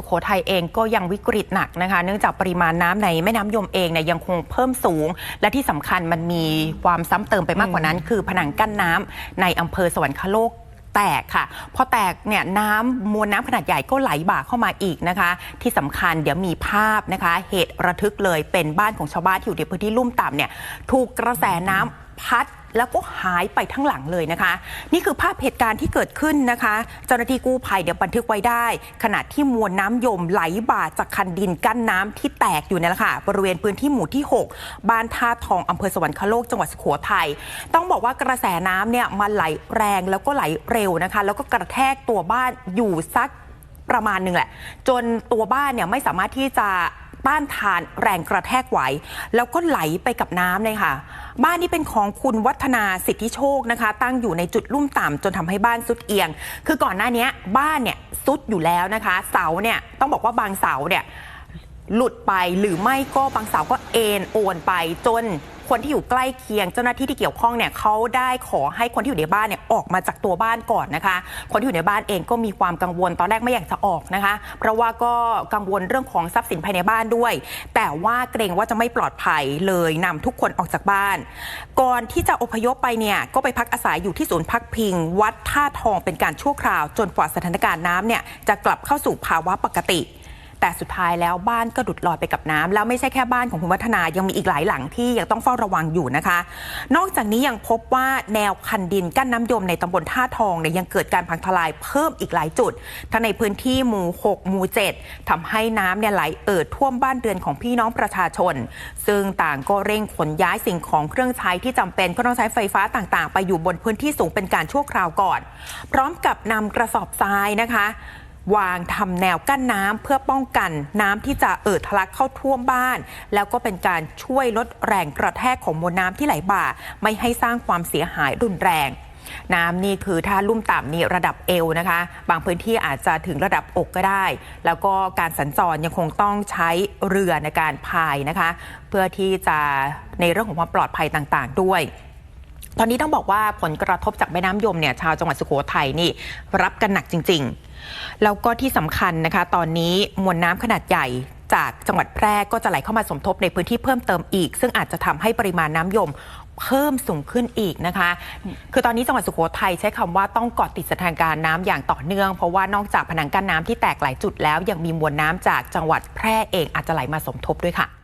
สุโขทัยเองก็ยังวิกฤตหนักนะคะ เนื่องจากปริมาณน้ำในแม่น้ำยมเองเนี่ยยังคงเพิ่มสูง และที่สำคัญมันมีความซ้ำเติมไปมากกว่านั้น คือผนังกั้นน้ำในอำเภอสวรรคโลกแตกค่ะ พอแตกเนี่ยน้ำมวลน้ำขนาดใหญ่ก็ไหลบ่าเข้ามาอีกนะคะ ที่สำคัญเดี๋ยวมีภาพนะคะ เหตุระทึกเลยเป็นบ้านของชาวบ้านที่อยู่ในพื้นที่ลุ่มต่ำเนี่ยถูกกระแสน้ำพัด แล้วก็หายไปทั้งหลังเลยนะคะ นี่คือภาพเหตุการณ์ที่เกิดขึ้นนะคะ เจ้าหน้าที่กู้ภัยเดี๋ยวบันทึกไว้ได้ ขณะที่มวลน้ำยมไหลบ่าจากคันดินกั้นน้ำที่แตกอยู่นี่แหละค่ะ บริเวณพื้นที่หมู่ที่ 6 บ้านท่าทองอำเภอสวรรคโลกจังหวัดสุโขทัยต้องบอกว่ากระแสน้ำเนี่ยมันไหลแรงแล้วก็ไหลเร็วนะคะ แล้วก็กระแทกตัวบ้านอยู่สักประมาณหนึ่งแหละ จนตัวบ้านเนี่ยไม่สามารถที่จะ ต้านทานแรงกระแทกไหว แล้วก็ไหลไปกับน้ำเลยค่ะ บ้านนี้เป็นของคุณวัฒนาสิทธิโชคนะคะ ตั้งอยู่ในจุดลุ่มต่ำจนทำให้บ้านสุดเอียง คือก่อนหน้านี้บ้านเนี่ยสุดอยู่แล้วนะคะ เสาเนี่ยต้องบอกว่าบางเสาเนี่ย หลุดไปหรือไม่ก็บางเสาก็เอ็นโอนไปจนคนที่อยู่ใกล้เคียงเจ้าหน้าที่ที่เกี่ยวข้องเนี่ยเขาได้ขอให้คนที่อยู่ในบ้านเนี่ยออกมาจากตัวบ้านก่อนนะคะ คนที่อยู่ในบ้านเองก็มีความกังวลตอนแรกไม่อยากจะออกนะคะ เพราะว่าก็กังวลเรื่องของทรัพย์สินภายในบ้านด้วย แต่ว่าเกรงว่าจะไม่ปลอดภัยเลยนำทุกคนออกจากบ้าน ก่อนที่จะอพยพไปเนี่ยก็ไปพักอาศัยอยู่ที่ศูนย์พักพิง วัดท่าทองเป็นการชั่วคราว จนกว่าสถานการณ์น้ำเนี่ยจะกลับเข้าสู่ภาวะปกติ แต่สุดท้ายแล้วบ้านก็ดุดลอยไปกับน้ำแล้วไม่ใช่แค่บ้านของคุณวัฒนายังมีอีกหลายหลังที่ยังต้องเฝ้าระวังอยู่นะคะ นอกจากนี้ยังพบว่าแนวคันดินกั้นน้ำยมในตำบลท่าทองเนี่ยยังเกิดการพังทลายเพิ่มอีกหลายจุด ทั้งในพื้นที่หมู่ 6 หมู่ 7ทำให้น้ำเนี่ยไหลเอ่อท่วมบ้านเรือนของพี่น้องประชาชน ซึ่งต่างก็เร่งขนย้ายสิ่งของเครื่องใช้ที่จำเป็นก็ต้องใช้ไฟฟ้าต่างๆ ไปอยู่บนพื้นที่สูงเป็นการชั่วคราวก่อน พร้อมกับนำกระสอบทรายนะคะ วางทำแนวกั้นน้ำเพื่อป้องกันน้ำที่จะเอ่อทะลักเข้าท่วมบ้าน แล้วก็เป็นการช่วยลดแรงกระแทกของมวลน้ำที่ไหลบ่า ไม่ให้สร้างความเสียหายรุนแรงน้ำนี่คือถ้าลุ่มต่ำนี่ระดับเอวนะคะ บางพื้นที่อาจจะถึงระดับอกก็ได้ แล้วก็การสัญจรยังคงต้องใช้เรือในการพายนะคะ เพื่อที่จะในเรื่องของความปลอดภัยต่างๆด้วย ตอนนี้ต้องบอกว่าผลกระทบจากแม่น้ำยมเนี่ยชาวจังหวัดสุโขทัยนี่รับกันหนักจริง ๆ แล้วก็ที่สำคัญนะคะ ตอนนี้มวลน้ำขนาดใหญ่จากจังหวัดแพร่ก็จะไหลเข้ามาสมทบในพื้นที่เพิ่มเติมอีก ซึ่งอาจจะทำให้ปริมาณน้ำยมเพิ่มสูงขึ้นอีกนะคะ คือตอนนี้จังหวัดสุโขทัยใช้คำว่าต้องเกาะติดสถานการณ์น้ำอย่างต่อเนื่อง เพราะว่านอกจากผนังกั้นน้ำที่แตกหลายจุดแล้ว ยังมีมวลน้ำจากจังหวัดแพร่เองอาจจะไหลมาสมทบด้วยค่ะ